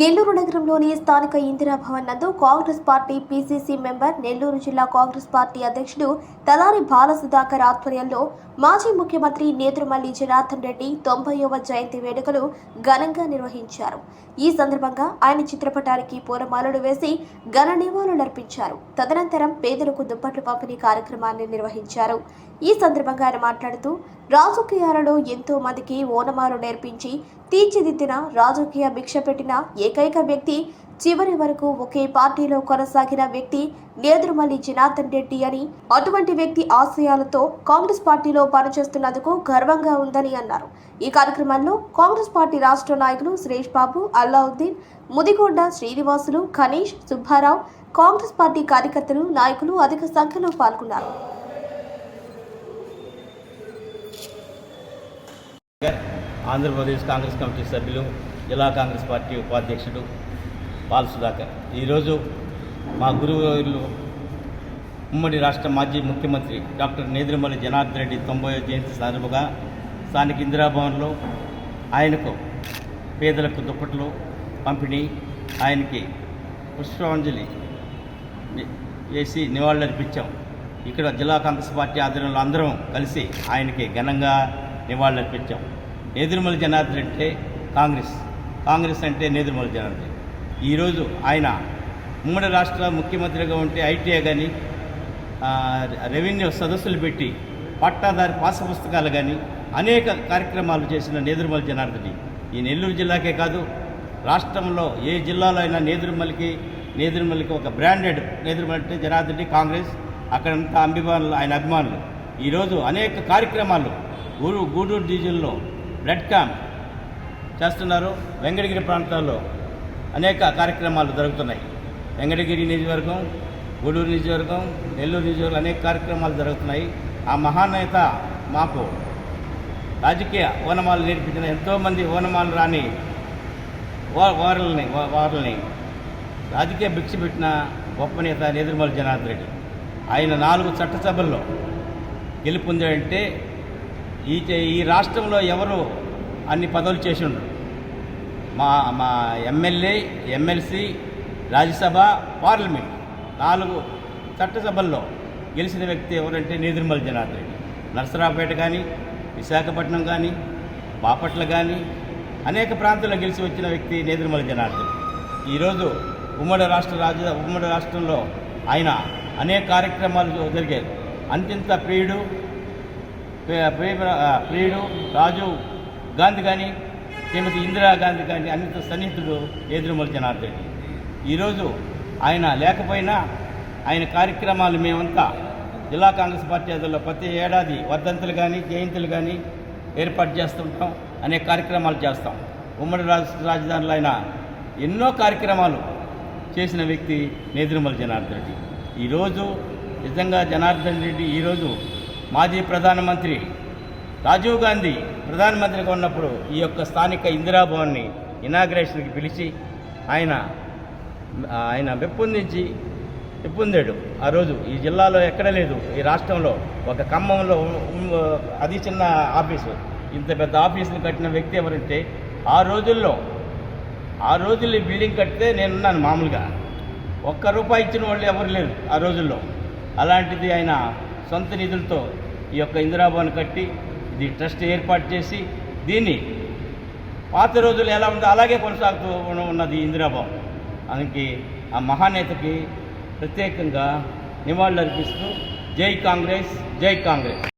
నెల్లూరు నగరంలోని స్థానిక ఇందిరా భవన్ నందు Congress party PCC member Nellore జిల్లా కాంగ్రెస్ పార్టీ అధ్యక్షుడు తలారి బాలసుధాకర్ ఆధ్వర్యంలో మాజీ ముఖ్యమంత్రి నేత్రమల్లి జనార్దన్ రెడ్డి తొంభైవ జయంతి వేడుకలు ఘనంగా నిర్వహించారు. ఈ సందర్భంగా ఆయన చిత్రపటానికి పూలమాలలు వేసి ఘన నివాళులర్పించారు తదనంతరం పేదలకు దుప్పట్లు పంపిణీ కార్యక్రమాన్ని నిర్వహించారు. ఈ సందర్భంగా ఆయన మాట్లాడుతూ రాజకీయాలలో ఎంతో మందికి ఓనమాలు నేర్పించి తీర్చిదిద్దిన రాజకీయ భిక్ష పెట్టిన ఏకైక వ్యక్తి. చివరి వరకు ఒకే పార్టీలో కొనసాగిన వ్యక్తి నేదురుమల్లి జనార్దన్ రెడ్డి అని. అటువంటి వ్యక్తి ఆశయాలతో కాంగ్రెస్ పార్టీలో పనిచేస్తున్నందుకు గర్వంగా ఉందని అన్నారు. ఈ కార్యక్రమంలో కాంగ్రెస్ పార్టీ రాష్ట్ర నాయకులు సురేష్ బాబు అల్లావుద్దీన్ ముదిగొండ శ్రీనివాసులు కనీష్ సుబ్బారావు కాంగ్రెస్ పార్టీ కార్యకర్తలు నాయకులు అధిక సంఖ్యలో పాల్గొన్నారు. ఆంధ్రప్రదేశ్ కాంగ్రెస్ కమిటీ సభ్యులు జిల్లా కాంగ్రెస్ పార్టీ ఉపాధ్యక్షుడు పాల్ సుధాకర్. ఈరోజు మా గురువులు ఉమ్మడి రాష్ట్ర మాజీ ముఖ్యమంత్రి డాక్టర్ నేదురుమల్లి జనార్దన్ రెడ్డి తొంభై జయంతి సందర్భంగా స్థానిక ఇందిరాభవన్లో ఆయనకు పేదలకు దుప్పట్లు పంపిణీ ఆయనకి పుష్పాంజలి వేసి నివాళులర్పించాం. ఇక్కడ జిల్లా కాంగ్రెస్ పార్టీ ఆధ్వర్యంలో అందరం కలిసి ఆయనకి ఘనంగా నివాళులర్పించాం. నేదురుమల జనార్దన్ అంటే కాంగ్రెస్. కాంగ్రెస్ అంటే నేదురుమల జనార్దన్. ఈరోజు ఆయన ఉమ్మడి రాష్ట్ర ముఖ్యమంత్రిగా ఉంటే ఐటీఐ కానీ రెవెన్యూ సదస్సులు పెట్టి పట్టాదారి పాస పుస్తకాలు కానీ అనేక కార్యక్రమాలు చేసిన నేదురుమల జనార్దన్. ఈ నెల్లూరు జిల్లాకే కాదు రాష్ట్రంలో ఏ జిల్లాలో అయినా నేదురుమలికి నేదురుమలికి ఒక బ్రాండెడ్ నేదురుమల్లి అంటే జనార్దన్ కాంగ్రెస్ అక్కడంతా అభిమానులు ఆయన అభిమానులు. ఈరోజు అనేక కార్యక్రమాలు గూడు గూడూరు డీజిల్లో బ్లడ్ క్యాంప్ చేస్తున్నారు వెంకటగిరి ప్రాంతాల్లో. అనేక కార్యక్రమాలు జరుగుతున్నాయి. వెంకటగిరి నియోజకవర్గం గూడూరు నియోజకవర్గం నెల్లూరు నియోజకవర్గం అనేక కార్యక్రమాలు జరుగుతున్నాయి. ఆ మహానేత మాకు రాజకీయ ఓనమాలు నేర్పించిన ఎంతోమంది ఓనమాలు రాని వా- వారల్ని వారల్ని రాజకీయ భిక్ష పెట్టిన గొప్ప నేత నేదురుమల్లి జనార్దన్ రెడ్డి. ఆయన నాలుగు చట్టసభల్లో గెలుపొందాడంటే ఈ ఈ రాష్ట్రంలో ఎవరు అన్ని పదవులు చేసి ఉండరు మా మా ఎమ్మెల్యే ఎమ్మెల్సీ రాజ్యసభ పార్లమెంట్. నాలుగు చట్టసభల్లో గెలిచిన వ్యక్తి ఎవరంటే నేదురుమల్లి జనార్దన్ రెడ్డి నరసరావుపేట కానీ విశాఖపట్నం కానీ బాపట్ల కానీ అనేక ప్రాంతాల్లో గెలిచి వచ్చిన వ్యక్తి నేదురుమల్లి జనార్దన్ ఈరోజు ఉమ్మడి రాష్ట్ర రాజ ఉమ్మడి రాష్ట్రంలో ఆయన అనేక కార్యక్రమాలు జరిగాయి. అంతింత ప్రియుడు ప్రియుడు రాజు గాంధీ కానీ శ్రీమతి ఇందిరాగాంధీ కానీ అన్ని సన్నిహితుడు నేదురుమల్లి జనార్దన్ రెడ్డి ఈరోజు ఆయన లేకపోయినా ఆయన కార్యక్రమాలు మేమంతా జిల్లా కాంగ్రెస్ పార్టీ అధిలో ప్రతి ఏడాది వర్ధంతులు కానీ జయంతులు కానీ ఏర్పాటు చేస్తుంటాం అనేక కార్యక్రమాలు చేస్తాం. ఉమ్మడి రాష్ట్ర రాజధానిలో ఆయన ఎన్నో కార్యక్రమాలు చేసిన వ్యక్తి నేదురుమల్లి జనార్దన్ రెడ్డి ఈరోజు నిజంగా జనార్దన్ రెడ్డి ఈరోజు మాజీ ప్రధానమంత్రి రాజీవ్ గాంధీ ప్రధానమంత్రిగా ఉన్నప్పుడు ఈ యొక్క స్థానిక ఇందిరాభవన్ని ఇనాగ్రేషన్కి పిలిచి ఆయన ఆయన పెంపొందించి పెంపొందాడు. ఆ రోజు ఈ జిల్లాలో ఎక్కడ లేదు. ఈ రాష్ట్రంలో ఒక ఖమ్మంలో అది చిన్న ఆఫీసు. ఇంత పెద్ద ఆఫీసులు కట్టిన వ్యక్తి ఎవరంటే ఆ రోజుల్లో ఆ రోజుల్లో ఈ బిల్డింగ్ కడితే నేనున్నాను మామూలుగా. ఒక్క రూపాయి ఇచ్చిన వాళ్ళు ఎవరు లేరు ఆ రోజుల్లో. అలాంటిది ఆయన సొంత నిధులతో ఈ యొక్క ఇందిరాభవన్ కట్టి ఇది ట్రస్ట్ ఏర్పాటు చేసి దీన్ని పాత రోజులు ఎలా ఉందో అలాగే కొనసాగుతూ ఉన్నది ఇందిరాభవన్. అందుకే ఆ మహానేతకి ప్రత్యేకంగా నివాళులర్పిస్తూ జై కాంగ్రెస్ జై కాంగ్రెస్.